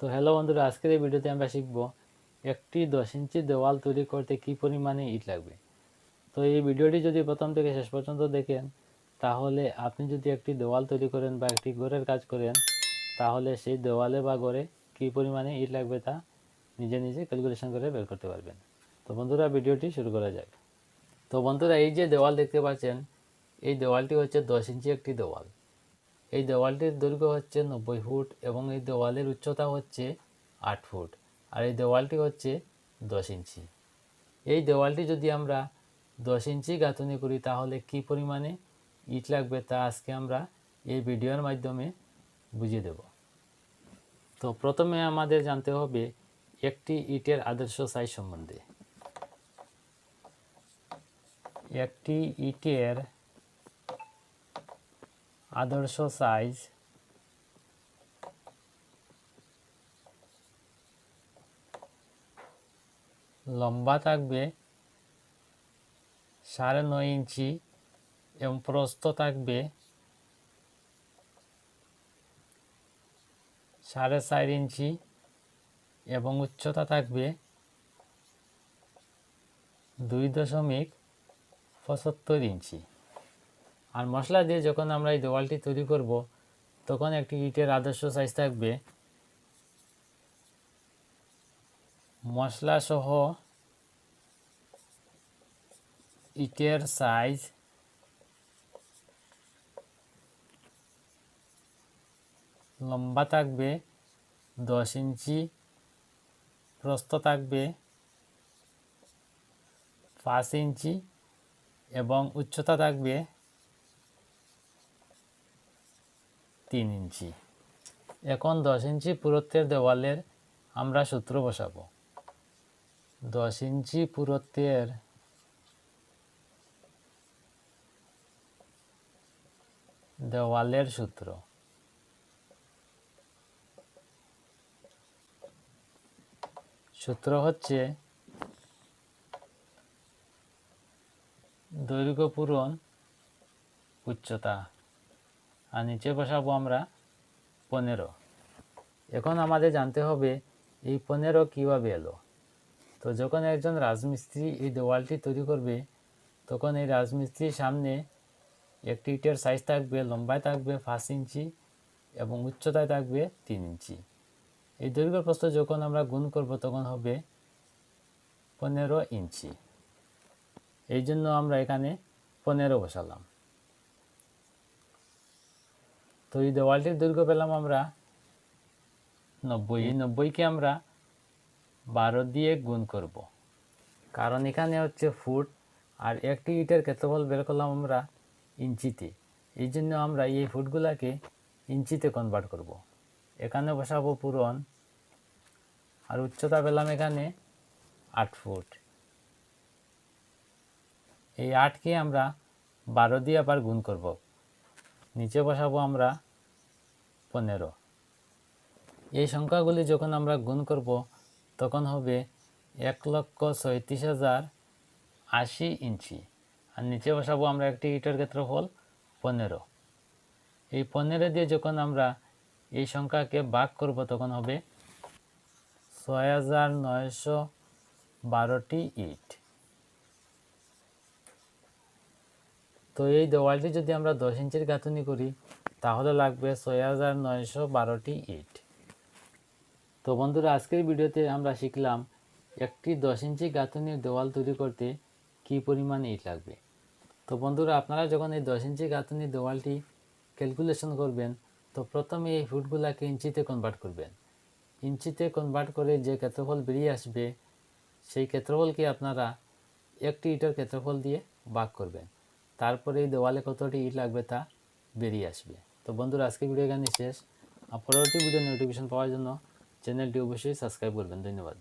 তো হ্যালো বন্ধুরা, আজকের এই ভিডিওতে আমরা শিখব একটি দশ ইঞ্চি দেওয়াল তৈরি করতে কি পরিমাণে ইট লাগবে। তো এই ভিডিওটি যদি প্রথম থেকে শেষ পর্যন্ত দেখেন, তাহলে আপনি যদি একটি দেওয়াল তৈরি করেন বা একটি ঘরের কাজ করেন, তাহলে সেই দেওয়ালে বা ঘরে কী পরিমাণে ইট লাগবে তা নিজে নিজে ক্যালকুলেশন করে বের করতে পারবেন। তো বন্ধুরা ভিডিওটি শুরু করা যাক। তো বন্ধুরা, এই যে দেওয়াল দেখতে পাচ্ছেন, এই দেওয়ালটি হচ্ছে দশ ইঞ্চি একটি দেওয়াল। এই দেওয়ালটির দৈর্ঘ্য হচ্ছে নব্বই ফুট এবং এই দেওয়ালের উচ্চতা হচ্ছে আট ফুট আর এই দেওয়ালটি হচ্ছে দশ ইঞ্চি। এই দেওয়ালটি যদি আমরা দশ ইঞ্চি গাঁথনি করি তাহলে কি পরিমাণে ইট লাগবে তা আজকে আমরা এই ভিডিওর মাধ্যমে বুঝিয়ে দেব। তো প্রথমে আমাদের জানতে হবে একটি ইটের আদর্শ সাইজ সম্বন্ধে। একটি ইটের আদর্শ সাইজ লম্বা থাকবে সাড়ে নয় ইঞ্চি এবং প্রস্থ থাকবে সাড়ে চার ইঞ্চি এবং উচ্চতা থাকবে দুই দশমিক পঁচাত্তর ইঞ্চি। আর মশলা দিয়ে যখন আমরা এই দেওয়ালটি তৈরি করব, তখন একটি ইটের আদর্শ সাইজ থাকবে। মশলা সহ ইটের সাইজ লম্বা থাকবে, দশ ইঞ্চি, প্রস্থ থাকবে পাঁচ ইঞ্চি এবং উচ্চতা থাকবে তিন ইঞ্চি। এখন দশ ইঞ্চি পুরুত্বের দেওয়ালের আমরা সূত্র বসাবো। দশ ইঞ্চি পুরুত্বের দেওয়ালের সূত্র। সূত্র হচ্ছে দৈর্ঘ্য পূরণ উচ্চতা। আর নিচে বসাবো আমরা পনেরো। এখন আমাদের জানতে হবে এই পনেরো কীভাবে এলো? তো যখন একজন রাজমিস্ত্রি এই দেওয়ালটি তৈরি করবে, তখন এই রাজমিস্ত্রির সামনে একটি ইটের সাইজ থাকবে, লম্বায় থাকবে পাঁচ ইঞ্চি এবং উচ্চতায় থাকবে তিন ইঞ্চি। এই দৈর্ঘ্য প্রস্থ যখন আমরা গুণ করব, তখন হবে পনেরো ইঞ্চি। এই জন্য আমরা এখানে পনেরো বসালাম। তো এই দেওয়ালটির দৈর্ঘ্য পেলাম আমরা নব্বই, এই নব্বইকে আমরা বারো দিয়ে গুণ করব। কারণ এখানে হচ্ছে ফুট, আর একটি ইটের ক্ষেত্রফল বের করলাম আমরা ইঞ্চিতে। এই জন্য আমরা এই ফুটগুলাকে ইঞ্চিতে কনভার্ট করব। এখানে বসাবো পূরণ, আর উচ্চতা পেলাম এখানে আট ফুট। এই আটকে আমরা বারো দিয়ে আবার গুণ করব। নিচে বসাবো আমরা পনেরো। এই সংখ্যাগুলি যখন আমরা গুণ করব, তখন হবে এক লক্ষ ছয়ত্রিশ হাজার আশি ইঞ্চি। আর নিচে বসাবো আমরা একটি ইটের ক্ষেত্রফল পনেরো। এই পনেরো দিয়ে যখন আমরা এই সংখ্যাকে ভাগ করব, তখন হবে ছয় হাজার নয়শো বারোটি ইট। তো এই দেওয়ালটি যদি আমরা দশ ইঞ্চির গাঁথনি করি তাহলে লাগবে ছয় হাজার নয়শো বারোটি ইট। তো বন্ধুরা, আজকের ভিডিওতে আমরা শিখলাম একটি দশ ইঞ্চি গাঁথনির দেওয়াল তৈরি করতে কী পরিমাণ ইট লাগবে। তো বন্ধুরা, আপনারা যখন এই দশ ইঞ্চি গাঁথনির দেওয়ালটি ক্যালকুলেশন করবেন, তো প্রথমে এই ফুটগুলাকে ইঞ্চিতে কনভার্ট করবেন। ইঞ্চিতে কনভার্ট করে যে ক্ষেত্রফল বেরিয়ে আসবে, সেই ক্ষেত্রফলকে আপনারা একটি ইটের ক্ষেত্রফল দিয়ে ভাগ করবেন। তারপরে এই দেওয়ালে কতটি ইট লাগবে তা বেরিয়ে আসবে। তো বন্ধুরা আজকে ভিডিও এখানে শেষ। আর পরবর্তী ভিডিও নোটিফিকেশন পাওয়ার জন্য চ্যানেলটি অবশ্যই সাবস্ক্রাইব করবেন। ধন্যবাদ।